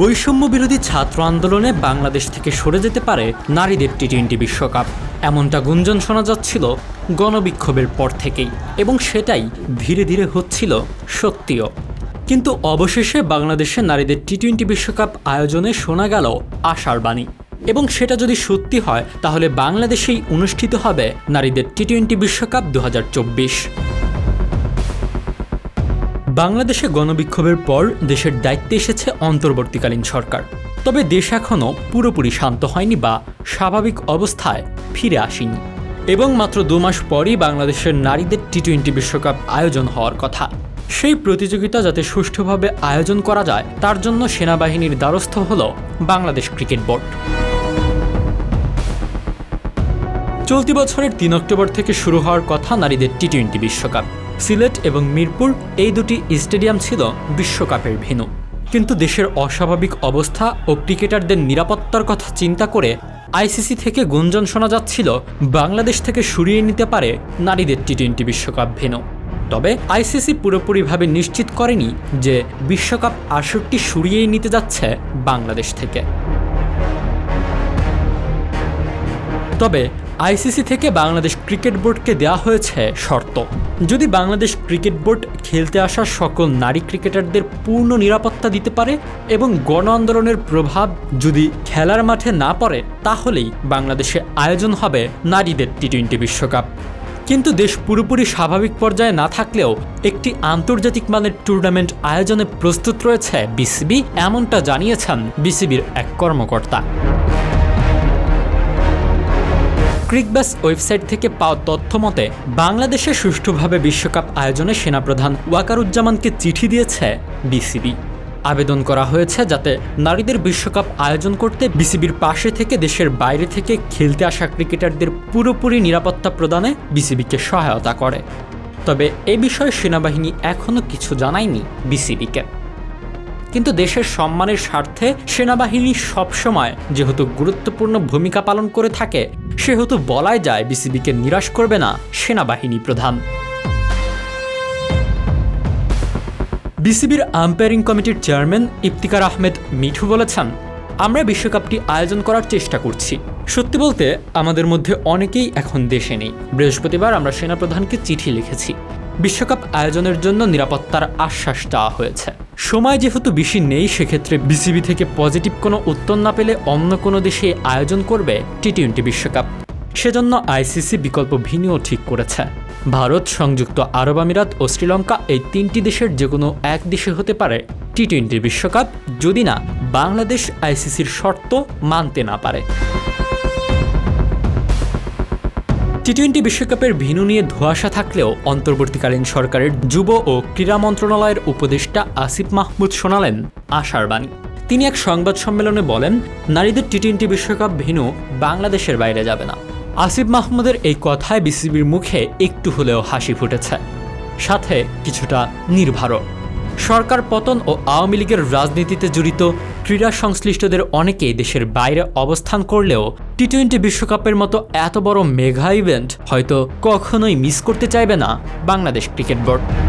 বৈষম্য বিরোধী ছাত্র আন্দোলনে বাংলাদেশ থেকে সরে যেতে পারে নারীদের টি টোয়েন্টি বিশ্বকাপ। এমনটা গুঞ্জন শোনা যাচ্ছিল গণবিক্ষোভের পর থেকেই এবং সেটাই ধীরে ধীরে হচ্ছিল সত্যিও কিন্তু অবশেষে বাংলাদেশে নারীদের টি টোয়েন্টি বিশ্বকাপ আয়োজনে শোনা গেল আশার বাণী। এবং সেটা যদি সত্যি হয়, তাহলে বাংলাদেশেই অনুষ্ঠিত হবে নারীদের টি টোয়েন্টি বিশ্বকাপ দু হাজার চব্বিশ। বাংলাদেশে গণবিক্ষোভের পর দেশের দায়িত্বে এসেছে অন্তর্বর্তীকালীন সরকার। তবে দেশ এখনও পুরোপুরি শান্ত হয়নি বা স্বাভাবিক অবস্থায় ফিরে আসেনি। এবং মাত্র দু মাস পরই বাংলাদেশের নারীদের টি টোয়েন্টি বিশ্বকাপ আয়োজন হওয়ার কথা। সেই প্রতিযোগিতা যাতে সুষ্ঠুভাবে আয়োজন করা যায়, তার জন্য সেনাবাহিনীর দ্বারস্থ হল বাংলাদেশ ক্রিকেট বোর্ড। চলতি বছরের তিন অক্টোবর থেকে শুরু হওয়ার কথা নারীদের টি টোয়েন্টি বিশ্বকাপ। সিলেট এবং মিরপুর এই দুটি স্টেডিয়াম ছিল বিশ্বকাপের ভেন্যু। কিন্তু দেশের অস্বাভাবিক অবস্থা ও ক্রিকেটারদের নিরাপত্তার কথা চিন্তা করে আইসিসি থেকে গুঞ্জন শোনা যাচ্ছিল, বাংলাদেশ থেকে সরিয়ে নিতে পারে নারীদের টি টোয়েন্টি বিশ্বকাপ ভেনু তবে আইসিসি পুরোপুরিভাবে নিশ্চিত করেনি যে বিশ্বকাপ আসরটি সরিয়েই নিতে যাচ্ছে বাংলাদেশ থেকে। তবে আইসিসি থেকে বাংলাদেশ ক্রিকেট বোর্ডকে দেওয়া হয়েছে শর্ত। যদি বাংলাদেশ ক্রিকেট বোর্ড খেলতে আসা সকল নারী ক্রিকেটারদের পূর্ণ নিরাপত্তা দিতে পারে এবং গণ আন্দোলনের প্রভাব যদি খেলার মাঠে না পড়ে, তাহলেই বাংলাদেশে আয়োজন হবে নারীদের টি টোয়েন্টি বিশ্বকাপ। কিন্তু দেশ পুরোপুরি স্বাভাবিক পর্যায়ে না থাকলেও একটি আন্তর্জাতিক মানের টুর্নামেন্ট আয়োজনে প্রস্তুত রয়েছে বিসিবি, এমনটা জানিয়েছেন বিসিবির এক কর্মকর্তা। ক্রিকবাস ওয়েবসাইট থেকে পাওয়া তথ্য মতে, বাংলাদেশে সুষ্ঠুভাবে বিশ্বকাপ আয়োজনে সেনাপ্রধান ওয়াকারুজ্জামানকে চিঠি দিয়েছে বিসিবি। আবেদন করা হয়েছে যাতে নারীদের বিশ্বকাপ আয়োজন করতে বিসিবির পাশে থেকে দেশের বাইরে থেকে খেলতে আসা ক্রিকেটারদের পুরোপুরি নিরাপত্তা প্রদানে বিসিবিকে সহায়তা করে। তবে এ বিষয়ে সেনাবাহিনী এখনও কিছু জানায়নি বিসিবিকে। কিন্তু দেশের সম্মানের স্বার্থে সেনাবাহিনী সবসময় যেহেতু গুরুত্বপূর্ণ ভূমিকা পালন করে থাকে সেহেতু বলাই যায় বিসিবিকে নিরাশ করবে না সেনাবাহিনী প্রধান। বিসিবির আম্পায়ারিং কমিটির চেয়ারম্যান ইফতিকার আহমেদ মিঠু বলেছেন, আমরা বিশ্বকাপটি আয়োজন করার চেষ্টা করছি। সত্যি বলতে, আমাদের মধ্যে অনেকেই এখন দেশে নেই। বৃহস্পতিবার আমরা সেনাপ্রধানকে চিঠি লিখেছি। বিশ্বকাপ আয়োজনের জন্য নিরাপত্তার আশ্বাস দেওয়া হয়েছে। সময় যেহেতু বেশি নেই, সেক্ষেত্রে বিসিবি থেকে পজিটিভ কোনো উত্তর না পেলে অন্য কোনো দেশে আয়োজন করবে টি টোয়েন্টি বিশ্বকাপ। সেজন্য আইসিসি বিকল্প ভিনিও ঠিক করেছে। ভারত, সংযুক্ত আরব আমিরাত ও শ্রীলঙ্কা এই তিনটি দেশের যে কোনো এক দেশে হতে পারে টি টোয়েন্টি বিশ্বকাপ, যদি না বাংলাদেশ আইসিসির শর্ত মানতে না পারে। টি টোয়েন্টি বিশ্বকাপের ভিনু নিয়ে ধোঁয়াশা থাকলেও অন্তর্বর্তীকালীন সরকারের যুব ও ক্রীড়া মন্ত্রণালয়ের উপদেষ্টা আসিফ মাহমুদ শোনালেন আশার বাণী। তিনি এক সংবাদ সম্মেলনে বলেন, নারীদের টি টোয়েন্টি বিশ্বকাপ ভেনু বাংলাদেশের বাইরে যাবে না। আসিফ মাহমুদের এই কথায় বিসিবির মুখে একটু হলেও হাসি ফুটেছে। সাথে কিছুটা নির্ভারও। সরকার পতন ও আওয়ামী লীগের রাজনীতিতে জড়িত ক্রীড়া সংশ্লিষ্টদের অনেকেই দেশের বাইরে অবস্থান করলেও টি টোয়েন্টি বিশ্বকাপের মতো এত বড় মেঘা ইভেন্ট হয়তো কখনোই মিস করতে চাইবে না বাংলাদেশ ক্রিকেট বোর্ড।